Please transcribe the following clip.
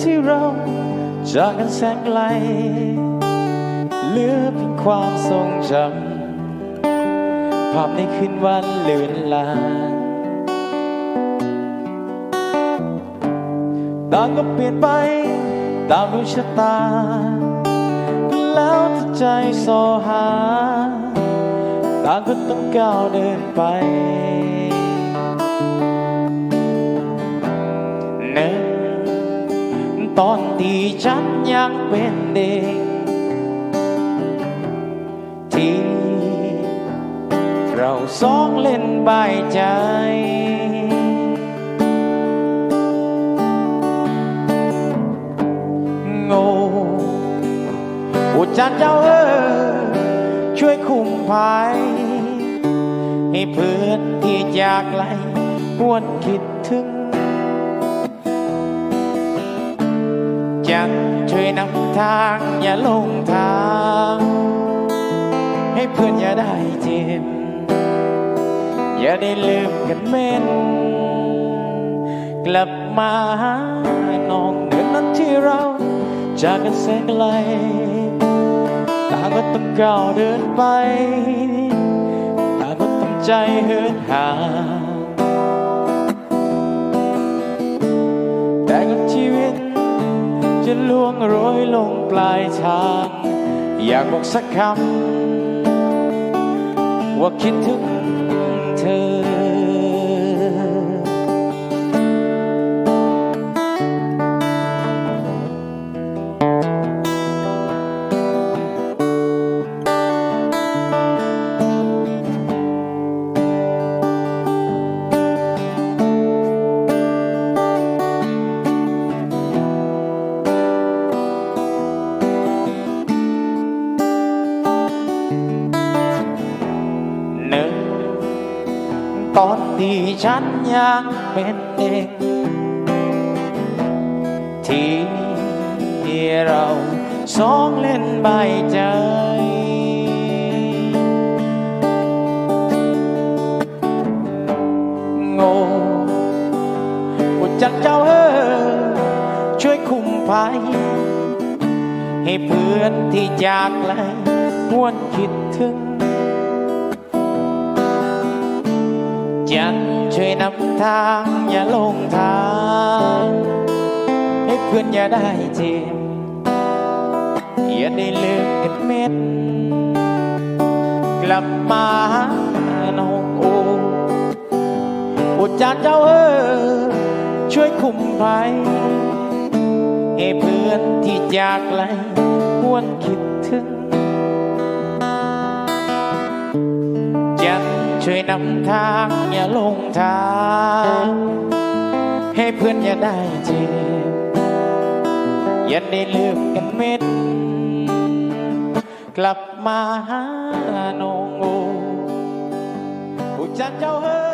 ที่เราจากกันแสนไกล เหลือเพียงความทรงจำภาพในคืนวันเลือนลางต่างก็เปลี่ยนไปตามดวงชะตา แล้วถ้าใจโซหาต่างก็ต้องก้าวเดินไป ที่ฉันยังเป็นเด็กที่เราสองเล่นใบายใจ โง่อุจารย์เจ้าเออช่วยคุมภัยให้เพื่อนที่จากไกลหวนคิดถึง จันช่วยนำทางอย่าลงทาง ให้เพื่อนอย่าได้เจ็บอย่าได้ลืมกันเม่น กลับมาหาน้องเดือนนั้นที่เรา จากกันแสนไกลต่างก็ต้องก้าวเดินไปต่างก็ต้องใจเหินห่างแต่กับชีวิต ล่วงโรยลงปลายทาง อยากบอกสักคำ ว่าคิดถึงเธอ ตอนที่ฉันยังเป็นเด็กที่เราสองเล่นใบใจ โง่อุจจักเจ้าเออช่วยคุมภัย ให้เพื่อนที่จากไกลหวนคิดถึง จันช่วยนำทางอย่าลงทางให้เพื่อนอย่าได้เจ็บอย่าได้ลืมกันเม็ด กลับมาหาน้องโออุจจารเจ้าเออช่วยคุมภัยให้เพื่อนที่จากไกลหวนคิด ช่วยนำทางอย่าลงทาง ให้เพื่อนอย่าได้เจ็บอย่าได้ลืมกันเม็ด กลับมาหาน้องโอผู้จันเจ้าเฮ้